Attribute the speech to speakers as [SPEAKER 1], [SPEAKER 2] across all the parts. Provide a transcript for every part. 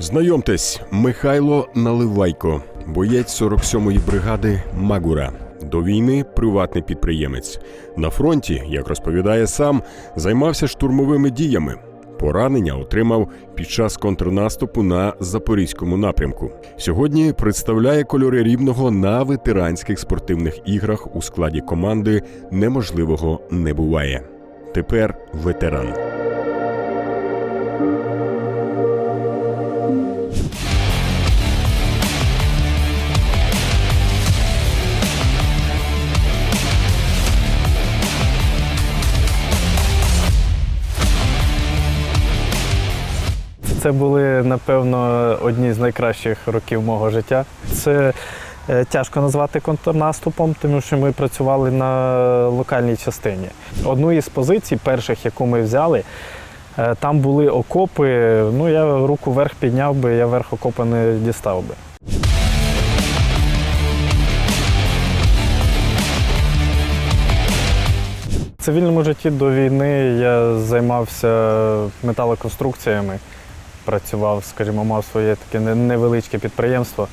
[SPEAKER 1] Знайомтесь, Михайло Наливайко, боєць 47-ї бригади Магура. До війни приватний підприємець. На фронті, як розповідає сам, займався штурмовими діями. Поранення отримав під час контрнаступу на запорізькому напрямку. Сьогодні представляє кольори рівного на ветеранських спортивних іграх у складі команди Неможливого не буває. Тепер ветеран.
[SPEAKER 2] Це були, напевно, одні з найкращих років мого життя. Це е, тяжко назвати контрнаступом, тому що ми працювали на локальній частині. Одну із позицій, перших, яку ми взяли, е, там були окопи. Ну, я руку вверх підняв би, я верх окопа не дістав би. В цивільному житті до війни я займався металоконструкціями працював, скажімо, мав своє таке невеличке підприємство.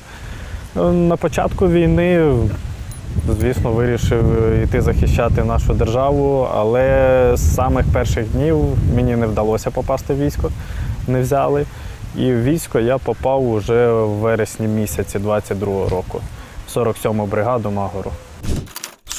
[SPEAKER 2] Ну, На початку війни, звісно, вирішив йти захищати нашу державу, але з самих перших днів мені не вдалося попасти в військо, не взяли. І в військо я попав уже в вересні місяці 22-го року, в 47-му бригаду Магору.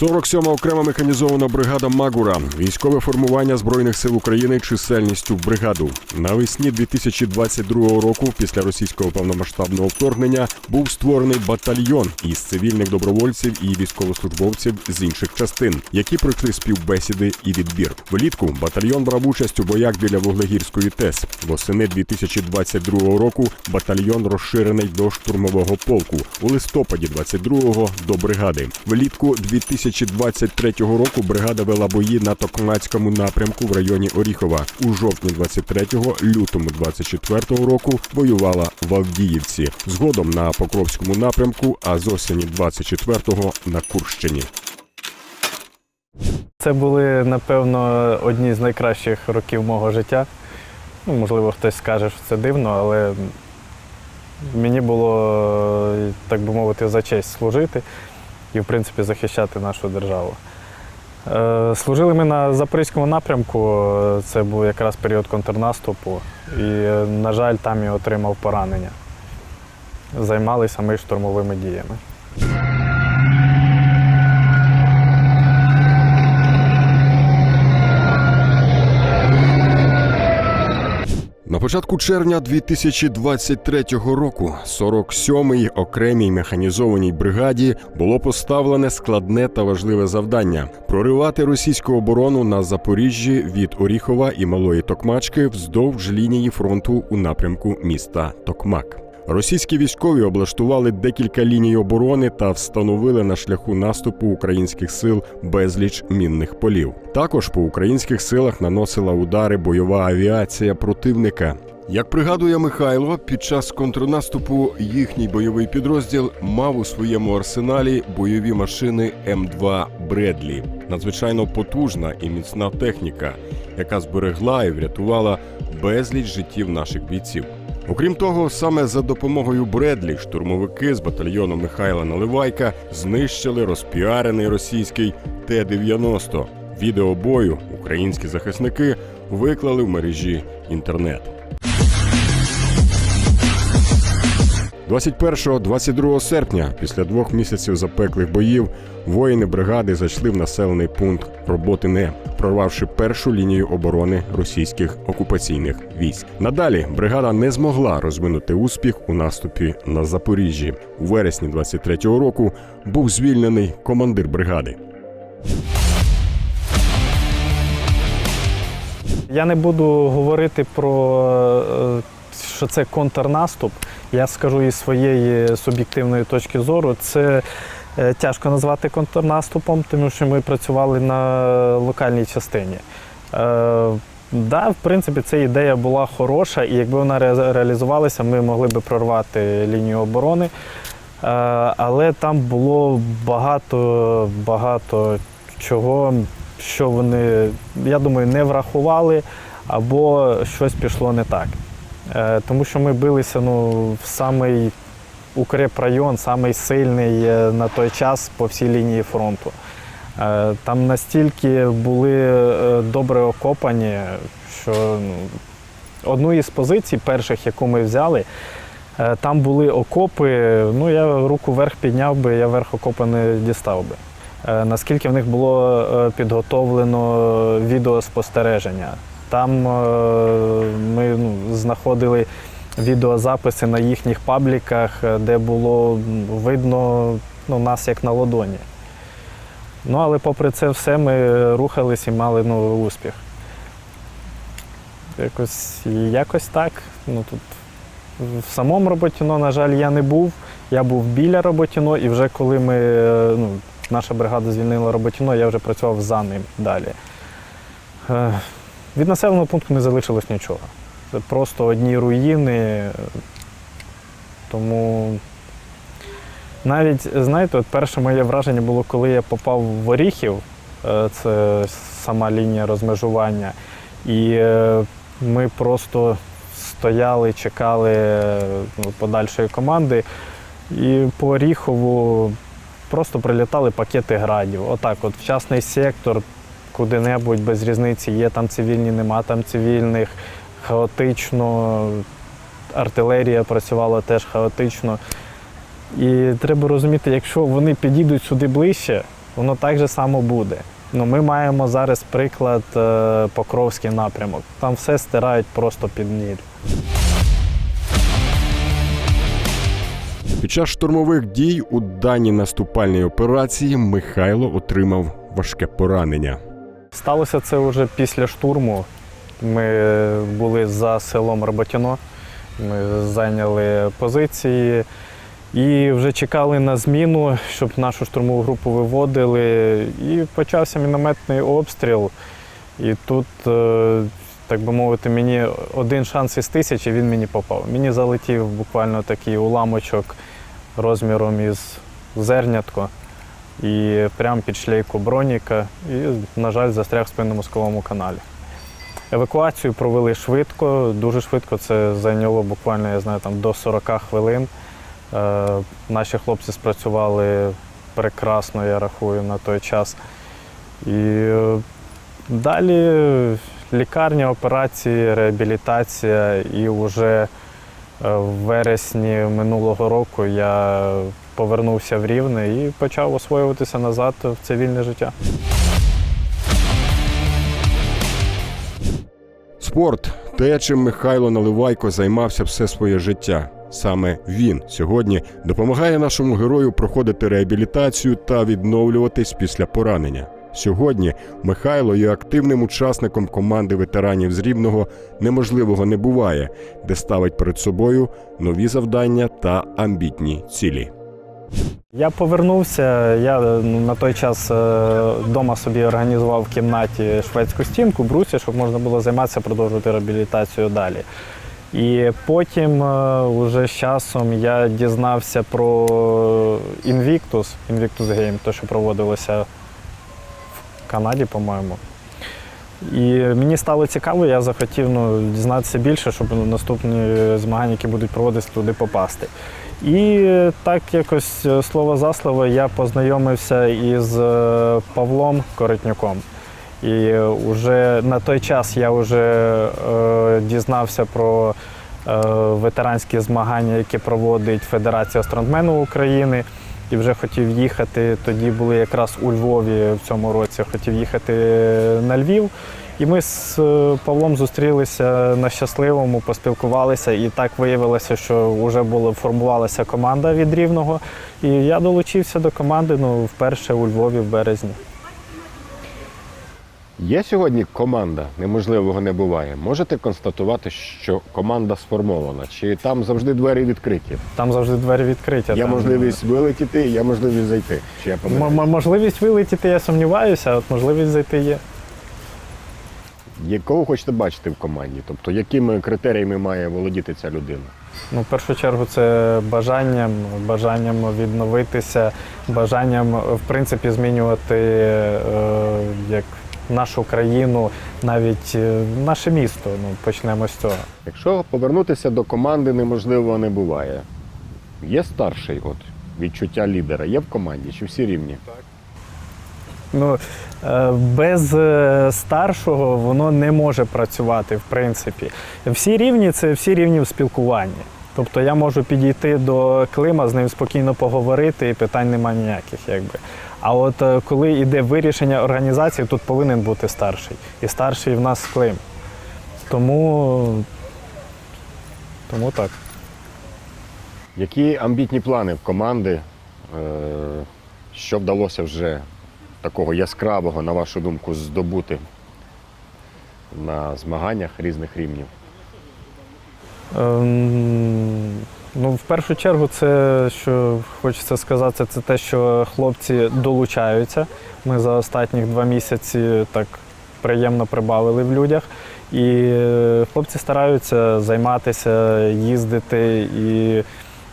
[SPEAKER 1] 47-ма окрема механізована бригада Магура, військове формування збройних сил України чисельністю в бригаду. Навесні 2022 року, після російського повномасштабного вторгнення, був створений батальйон із цивільних добровольців і військовослужбовців з інших частин, які пройшли співбесіди і відбір. Влітку батальйон брав участь у боях біля Вуглегірської ТЕС. Восени 2022 року батальйон розширений до штурмового полку. У листопаді 22-го до бригади. Влітку 2023 року бригада вела бої на Токмацькому напрямку в районі Оріхова. У жовтні 23-го, лютому 24-го року воювала в Авдіївці. Згодом на Покровському напрямку, а з осені 24-го на Курщині.
[SPEAKER 2] Це були, напевно, одні з найкращих років мого життя. Ну, можливо, хтось скаже, що це дивно, але мені було, так би мовити, за честь служити і, в принципі, захищати нашу державу. Е, Служили ми на Запорізькому напрямку, це був якраз період контрнаступу, і, е, на жаль, там я отримав поранення. Займалися ми штурмовими діями.
[SPEAKER 1] Початку червня 2023 року 47-й окремій механізованій бригаді було поставлене складне та важливе завдання проривати російську оборону на Запоріжжі від Оріхова і Малої Токмачки вздовж лінії фронту у напрямку міста Токмак. Російські військові облаштували декілька ліній оборони та встановили на шляху наступу українських сил безліч мінних полів. Також по українських силах наносила удари бойова авіація противника. Як пригадує Михайло, під час контрнаступу їхній бойовий підрозділ мав у своєму арсеналі бойові машини М2 Бредлі, надзвичайно потужна і міцна техніка, яка зберегла і врятувала безліч життів наших бійців. Окрім того, саме за допомогою Бредлі штурмовики з батальйону Михайла Наливайка знищили розпіарений російський Т-90. Відео бою українські захисники виклали в мережі інтернет. 21-22 серпня, після двох місяців запеклих боїв, воїни бригади зайшли в населений пункт Роботине, прорвавши першу лінію оборони російських окупаційних військ. Надалі бригада не змогла розвинути успіх у наступі на Запоріжжі. У вересні 23-го року був звільнений командир бригади.
[SPEAKER 2] Я не буду говорити про е, що це контрнаступ. Я скажу із своєї суб'єктивної точки зору, це е, тяжко назвати контрнаступом, тому що ми працювали на локальній частині. Е, Да, в принципі, ця ідея була хороша, і якби вона реалізувалася, ми могли би прорвати лінію оборони. Е, Але там було багато, багато чого, що вони, я думаю, не врахували або щось пішло не так. Е, Тому що ми билися ну, в самий укрепрайон, самий сильний е, на той час по всій лінії фронту. Е, Там настільки були добре окопані, що ну, одну із позицій перших, яку ми взяли, там були окопи. Ну, я руку вверх підняв би, я верх окопа не дістав би. Наскільки в них було підготовлено відеоспостереження. Там е, ми ну, знаходили відеозаписи на їхніх пабліках, е, де було видно ну, нас як на ладоні. Ну, але попри це все ми рухались і мали ну, успіх. Якось, якось так. Ну, тут в самому Роботіно, на жаль, я не був. Я був біля Роботіно, і вже коли ми, е, ну, наша бригада звільнила Роботіно, я вже працював за ним далі. Від населеного пункту не залишилось нічого. Це просто одні руїни. Тому навіть, знаєте, от перше моє враження було, коли я попав в Оріхів, е, це сама лінія розмежування. І е, ми просто стояли, чекали е, ну, подальшої команди. І по Оріхову просто прилітали пакети градів. Отак, от вчасний сектор, куди-небудь без різниці, є там цивільні, нема там цивільних, хаотично. Артилерія працювала теж хаотично. І треба розуміти, якщо вони підійдуть сюди ближче, воно так же само буде. Ну, ми маємо зараз приклад е, Покровський напрямок. Там все стирають просто під ніль.
[SPEAKER 1] Під час штурмових дій у даній наступальній операції Михайло отримав важке поранення.
[SPEAKER 2] Сталося це вже після штурму. Ми були за селом Роботіно, ми зайняли позиції і вже чекали на зміну, щоб нашу штурмову групу виводили. І почався мінометний обстріл. І тут, е, так би мовити, мені один шанс із тисячі він мені попав. Мені залетів буквально такий уламочок розміром із зернятко і прямо під шлейку броніка, і, на жаль, застряг в спинномозковому каналі. Евакуацію провели швидко, дуже швидко. Це зайняло буквально, я знаю, там до 40 хвилин. Е, наші хлопці спрацювали прекрасно, я рахую, на той час. І е, далі лікарня, операції, реабілітація, і вже е, в вересні минулого року я повернувся в Рівне і почав освоюватися назад в цивільне життя.
[SPEAKER 1] Спорт те, чим Михайло Наливайко займався все своє життя. Саме він сьогодні допомагає нашому герою проходити реабілітацію та відновлюватись після поранення. Сьогодні Михайло є активним учасником команди ветеранів з Рівного неможливого не буває, де ставить перед собою нові завдання та амбітні цілі.
[SPEAKER 2] Я повернувся. Я ну, на той час вдома собі організував в кімнаті шведську стінку, брусі, щоб можна було займатися, продовжувати реабілітацію далі. І потім, е, уже з часом, я дізнався про Invictus, Invictus Game, те, що проводилося в Канаді, по-моєму. І мені стало цікаво, я захотів ну, дізнатися більше, щоб наступні змагання, які будуть проводитися, туди попасти. І так якось е, слово за слово я познайомився із е, Павлом Коротнюком. І вже на той час я вже е, дізнався про е, ветеранські змагання, які проводить Федерація стронгмену України. І вже хотів їхати. Тоді були якраз у Львові в цьому році, хотів їхати на Львів. І ми з е, Павлом зустрілися на щасливому, поспілкувалися, і так виявилося, що вже було формувалася команда від Рівного. І я долучився до команди ну, вперше у Львові в березні.
[SPEAKER 1] Є сьогодні команда, неможливого не буває. Можете констатувати, що команда сформована, чи там завжди двері відкриті?
[SPEAKER 2] Там завжди двері відкриті.
[SPEAKER 1] Є
[SPEAKER 2] там,
[SPEAKER 1] можливість вилетіти, є можливість зайти. Чи я
[SPEAKER 2] м- можливість вилетіти, я сумніваюся, а от можливість зайти є.
[SPEAKER 1] Якого хочете бачити в команді? Тобто, якими критеріями має володіти ця людина?
[SPEAKER 2] Ну, в першу чергу, це бажанням, бажанням відновитися, бажанням, в принципі, змінювати е, як нашу країну, навіть е, наше місто. Ну, почнемо з цього.
[SPEAKER 1] Якщо повернутися до команди неможливо не буває. Є старший, от відчуття лідера, є в команді, чи всі рівні?
[SPEAKER 2] Ну, е, без е, старшого воно не може працювати, в принципі. Всі рівні це всі рівні в спілкуванні. Тобто я можу підійти до Клима, з ним спокійно поговорити, і питань немає ніяких. Якби. А от е, коли йде вирішення організації, тут повинен бути старший. І старший в нас Клим. Тому, тому так.
[SPEAKER 1] Які амбітні плани в команди? Що вдалося вже такого яскравого, на вашу думку, здобути на змаганнях різних рівнів?
[SPEAKER 2] Ем, Ну, в першу чергу, це що хочеться сказати, це те, що хлопці долучаються. Ми за останні два місяці так приємно прибавили в людях. І е, хлопці стараються займатися, їздити і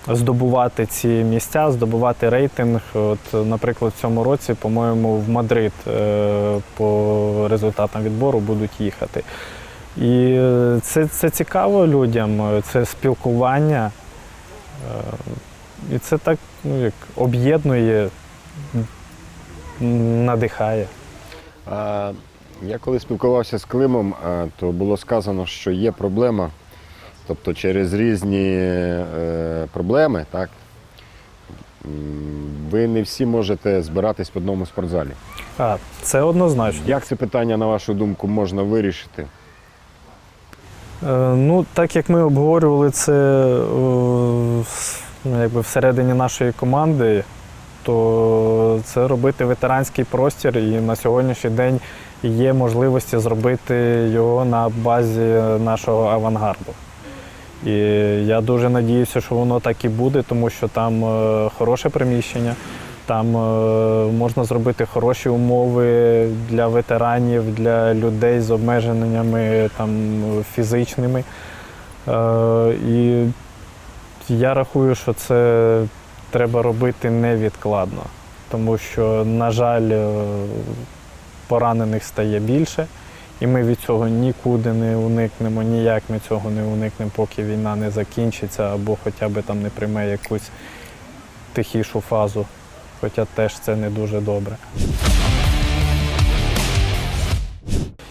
[SPEAKER 2] здобувати ці місця, здобувати рейтинг. От, наприклад, в цьому році, по-моєму, в Мадрид е, по результатам відбору будуть їхати. І е, це, це цікаво людям, е, це спілкування. І це так ну, як об'єднує, надихає.
[SPEAKER 1] Я коли спілкувався з Климом, то було сказано, що є проблема. Тобто через різні е, проблеми, так, ви не всі можете збиратись в одному спортзалі.
[SPEAKER 2] А, це однозначно.
[SPEAKER 1] Як це питання, на вашу думку, можна вирішити?
[SPEAKER 2] Е, Ну, так як ми обговорювали це е, ну, якби всередині нашої команди, то це робити ветеранський простір, і на сьогоднішній день є можливості зробити його на базі нашого авангарду. І я дуже надіюся, що воно так і буде, тому що там е, хороше приміщення, там е, можна зробити хороші умови для ветеранів, для людей з обмеженнями там, фізичними. Е, І я рахую, що це треба робити невідкладно, тому що, на жаль, поранених стає більше, і ми від цього нікуди не уникнемо, ніяк ми цього не уникнемо, поки війна не закінчиться або хоча б там не прийме якусь тихішу фазу. Хоча теж це не дуже добре.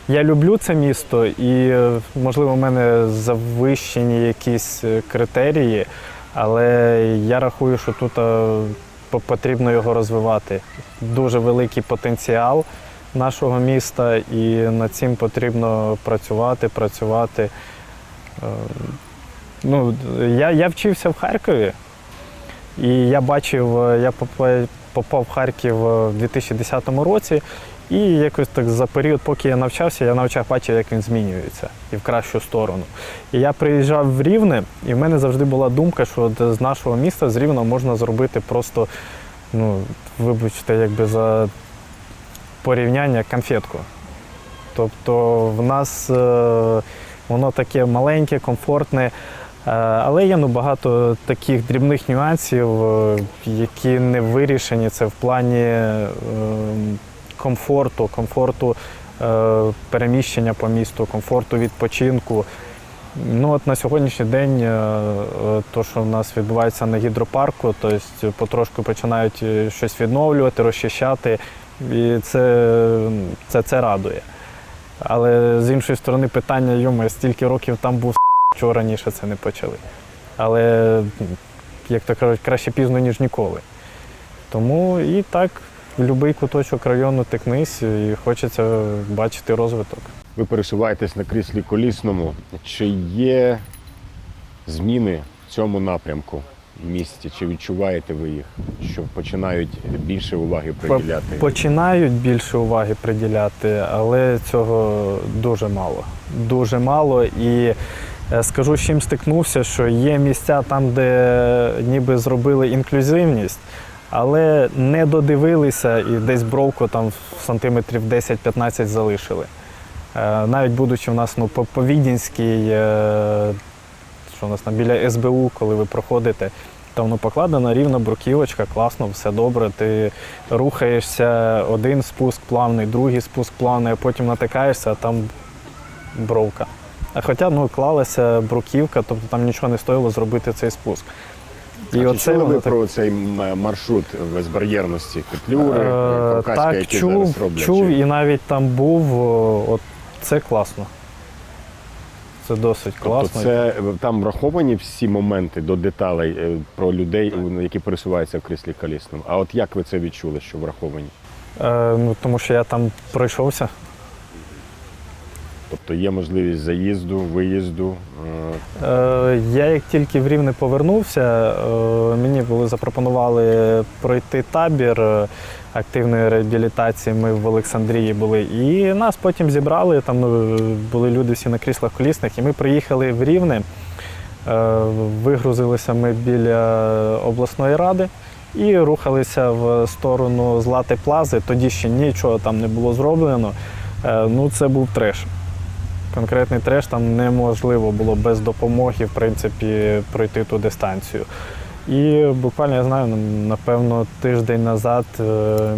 [SPEAKER 2] Я люблю це місто і, е, можливо, в мене завищені якісь е, критерії, але я рахую, що тут е, потрібно його розвивати. Дуже великий потенціал нашого міста, і над цим потрібно працювати, працювати. Е, Ну, я, я вчився в Харкові, і я бачив, е, я попав в Харків е, в 2010 році, і якось так за період, поки я навчався, я навчав бачив, як він змінюється і в кращу сторону. І я приїжджав в Рівне, і в мене завжди була думка, що з нашого міста з Рівна можна зробити просто, ну, вибачте, якби за порівняння конфетку. Тобто в нас е, воно таке маленьке, комфортне. Е, Але є ну, багато таких дрібних нюансів, е, які не вирішені. Це в плані комфорту, комфорту переміщення по місту, комфорту відпочинку. Ну от на сьогоднішній день, то, що в нас відбувається на гідропарку, тобто потрошку починають щось відновлювати, розчищати, і це, це, це радує. Але з іншої сторони, питання йому стільки років там був чого раніше це не почали. Але, як то кажуть, краще пізно, ніж ніколи. Тому і так, в будь-який куточок району тикнись і хочеться бачити розвиток.
[SPEAKER 1] Ви пересуваєтесь на кріслі колісному. Чи є зміни в цьому напрямку в місті? Чи відчуваєте ви їх, що починають більше уваги приділяти?
[SPEAKER 2] Починають більше уваги приділяти, але цього дуже мало. Дуже мало. І е, скажу, з чим стикнувся, що є місця там, де ніби зробили інклюзивність, але не додивилися і десь бровку там сантиметрів 10-15 залишили. Е, Навіть будучи в нас ну, по, по Відінській, е, що у нас там біля СБУ, коли ви проходите, давно покладена, рівна бруківочка, класно, все добре. Ти рухаєшся, один спуск плавний, другий спуск плавний, а потім натикаєшся, а там бровка. А хоча ну, клалася бруківка, тобто там нічого не стоїло зробити цей спуск.
[SPEAKER 1] І а чи чули ви
[SPEAKER 2] так-
[SPEAKER 1] про цей маршрут безбар'єрності петлюри,
[SPEAKER 2] Е,
[SPEAKER 1] кавказька,
[SPEAKER 2] так,
[SPEAKER 1] які
[SPEAKER 2] чув,
[SPEAKER 1] зараз роблять?
[SPEAKER 2] чув
[SPEAKER 1] Чи-
[SPEAKER 2] і навіть там був. От це класно. Це досить
[SPEAKER 1] Тобто
[SPEAKER 2] класно.
[SPEAKER 1] це там враховані всі моменти до деталей е, про людей, які пересуваються в кріслі колісному. А от як ви це відчули, що враховані?
[SPEAKER 2] Е, ну, тому що я там пройшовся.
[SPEAKER 1] Тобто є можливість заїзду, виїзду. е,
[SPEAKER 2] Е, я як тільки в Рівне повернувся, е, мені були запропонували пройти табір активної реабілітації. Ми в Олександрії були. І нас потім зібрали. Там е, були люди всі на кріслах колісних, і ми приїхали в Рівне. Е, Вигрузилися ми біля обласної ради і рухалися в сторону Злати Плази. Тоді ще нічого там не було зроблено. Е, Ну, це був треш. Конкретний треш там неможливо було без допомоги, в принципі, пройти ту дистанцію. І буквально я знаю, напевно, тиждень назад е,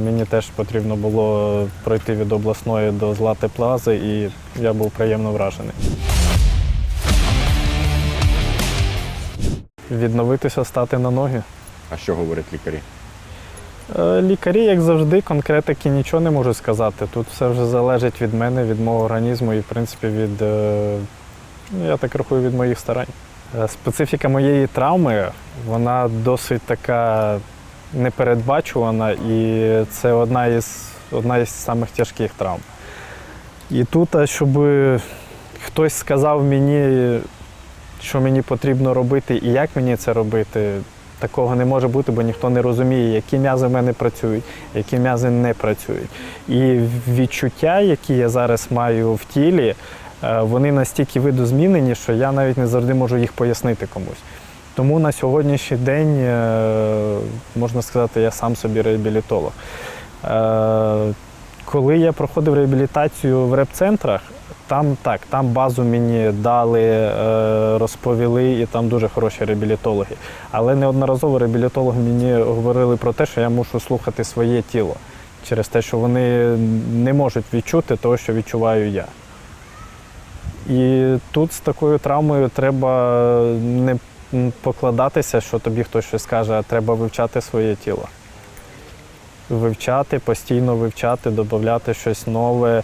[SPEAKER 2] мені теж потрібно було пройти від обласної до Злати Плази, і я був приємно вражений. Відновитися, стати на ноги.
[SPEAKER 1] А що говорять лікарі?
[SPEAKER 2] Е, Лікарі, як завжди, конкретики нічого не можуть сказати. Тут все вже залежить від мене, від мого організму і, в принципі, від, е, ну, я так рахую, від моїх старань. Е, Специфіка моєї травми, вона досить така непередбачувана, і це одна із, одна із самих тяжких травм. І тут, а щоб хтось сказав мені, що мені потрібно робити і як мені це робити, такого не може бути, бо ніхто не розуміє, які м'язи в мене працюють, які м'язи не працюють. І відчуття, які я зараз маю в тілі, е, вони настільки видозмінені, що я навіть не завжди можу їх пояснити комусь. Тому на сьогоднішній день, е, можна сказати, я сам собі реабілітолог. Е, Коли я проходив реабілітацію в реп-центрах, там так, там базу мені дали, е, розповіли, і там дуже хороші реабілітологи. Але неодноразово реабілітологи мені говорили про те, що я мушу слухати своє тіло через те, що вони не можуть відчути того, що відчуваю я. І тут з такою травмою треба не покладатися, що тобі хтось щось скаже, а треба вивчати своє тіло. Вивчати, постійно вивчати, додати щось нове,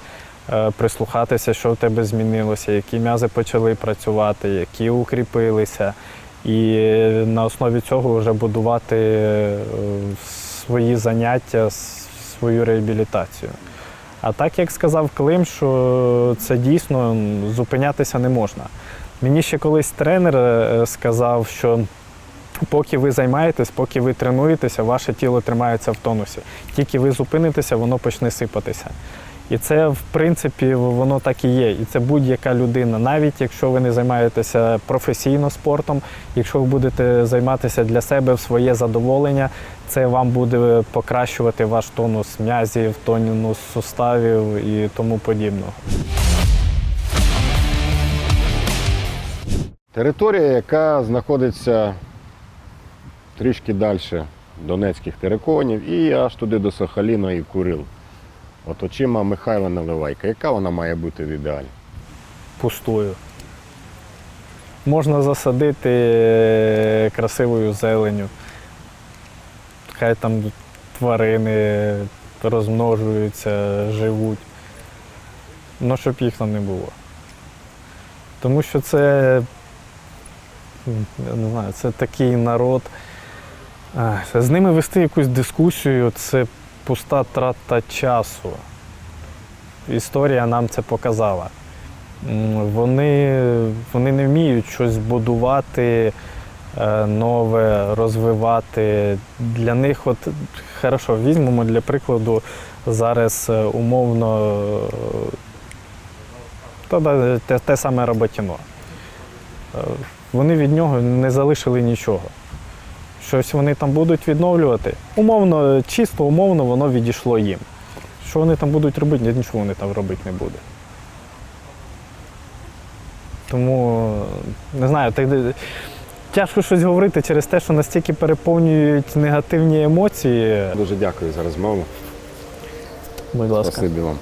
[SPEAKER 2] е, прислухатися, що в тебе змінилося, які м'язи почали працювати, які укріпилися. І на основі цього вже будувати е, свої заняття, свою реабілітацію. А так, як сказав Клим, що це дійсно зупинятися не можна. Мені ще колись тренер е, сказав, що поки ви займаєтесь, поки ви тренуєтеся, ваше тіло тримається в тонусі. Тільки ви зупинитеся, воно почне сипатися. І це, в принципі, воно так і є. І це будь-яка людина, навіть якщо ви не займаєтеся професійно спортом, якщо ви будете займатися для себе в своє задоволення, це вам буде покращувати ваш тонус м'язів, тонус суставів і тому подібного.
[SPEAKER 1] Територія, яка знаходиться трішки далі Донецьких териконів і аж туди до Сахаліна і Курил. От очима Михайла Наливайка. Яка вона має бути в ідеалі?
[SPEAKER 2] пустою. Можна засадити е, красивою зеленю. Хай там тварини розмножуються, живуть. Ну, щоб їх там не було. Тому що це, я не знаю, це такий народ. З ними вести якусь дискусію це пуста трата часу. Історія нам це показала. Вони, вони не вміють щось будувати е, нове, розвивати. Для них, от хорошо, візьмемо для прикладу зараз е, умовно те, те саме Роботіно. Е, Вони від нього не залишили нічого. Щось вони там будуть відновлювати. Умовно, чисто умовно воно відійшло їм. Що вони там будуть робити, нічого вони там робити не будуть. Тому не знаю, так, Тяжко щось говорити через те, що настільки переповнюють негативні емоції.
[SPEAKER 3] Дуже дякую за розмову.
[SPEAKER 2] Будь ласка.
[SPEAKER 3] Спасибі вам.